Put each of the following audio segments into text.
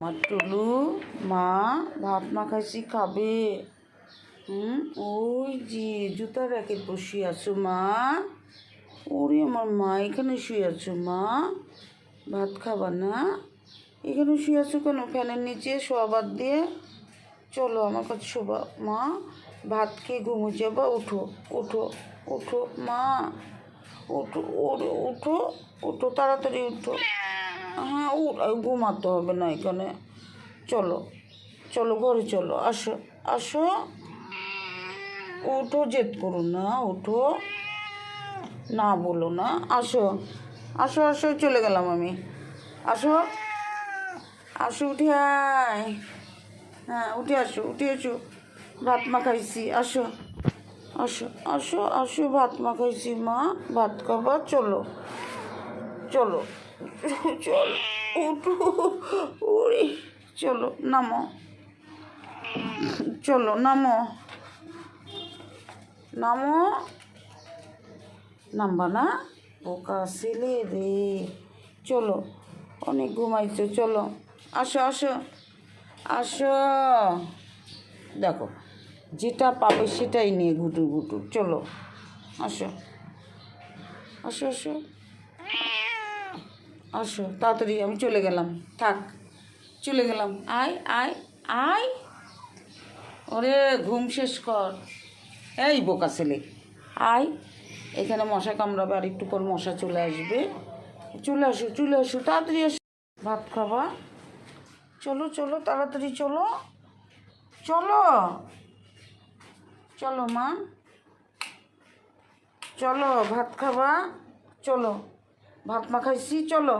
আমার টুলু মা, ভাত মাখাইছি, খাবে। হুম? ওই যে জুতা র্যাকেট বসিয়ে আছো, মা। ওরে আমার মা, এখানে শুয়ে আছো, মা। ভাত খাবা না? এখানে শুয়ে আছো কেন? ফ্যানের নিচে শোয়া বাদ দিয়ে। চলো আমার কাছে শোবা, মা। ভাত খেয়ে ঘুমো যাবা উঠো উঠো উঠো মা। উঠো ওরে উঠো উঠো তাড়াতাড়ি উঠো হ্যাঁ উ ঘুমাতে হবে না এখানে। চলো চলো, ঘরে চলো, আসো আসো। উঠো, জেদ করো না, উঠো। না বলো না, আসো আসো আসো, চলে গেলাম আমি। আসো আসো, উঠে আয়। হ্যাঁ উঠে আসো উঠে আসো। ভাত মাখাইছি আসো আসো আসো আসো, ভাত মাখাইছি মা, ভাত খাবা, চলো চলো। চলো, উঠো চলো, নামো। চলো, নামো। নামো। নামবা না? বোকা ছেলে রে। চলো, অনেক ঘুমাইছো, চলো। আসো আসো আসো। দেখো, যেটা পাবে সেটাই নিয়ে ঘুটুর ঘুটুর। চলো, আসো। আসো আসো। আসো, তাড়াতাড়ি আমি চলে গেলাম। থাক, চলে গেলাম। আয় আয় আয়। ওরে, ঘুম শেষ কর। এই বোকা ছেলে। আয়। এখানে মশা কামড়াবে আর একটু পর মশা চলে আসবে। চলে আসো চলে আসো, তাড়াতাড়ি আসো। ভাত খাবা। চলো চলো, তাড়াতাড়ি চলো। চলো। চলো মা। চলো, ভাত খাবা। চলো। ভাত মাখাইছি চলো।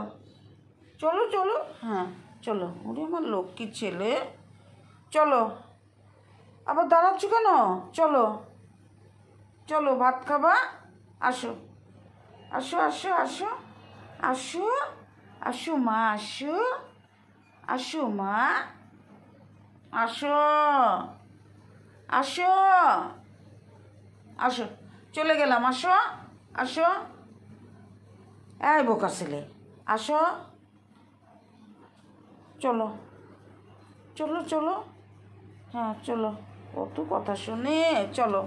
চলো চলো। হ্যাঁ। চলো। ওরে আমার লক্ষ্মী ছেলে। চলো। আবার দাঁড়াচ্ছ কেন? চলো। চলো ভাত খাবা। আসো। আসো আসো আসো। আসো। আসো মা আসো। আসো মা। আসো। আসো। আসো। চলে গেলাম। আসো। আসো। এই বোকা ছেলে আসো। চলো চলো চলো। হ্যাঁ চলো। কত কথা শুনে চলো।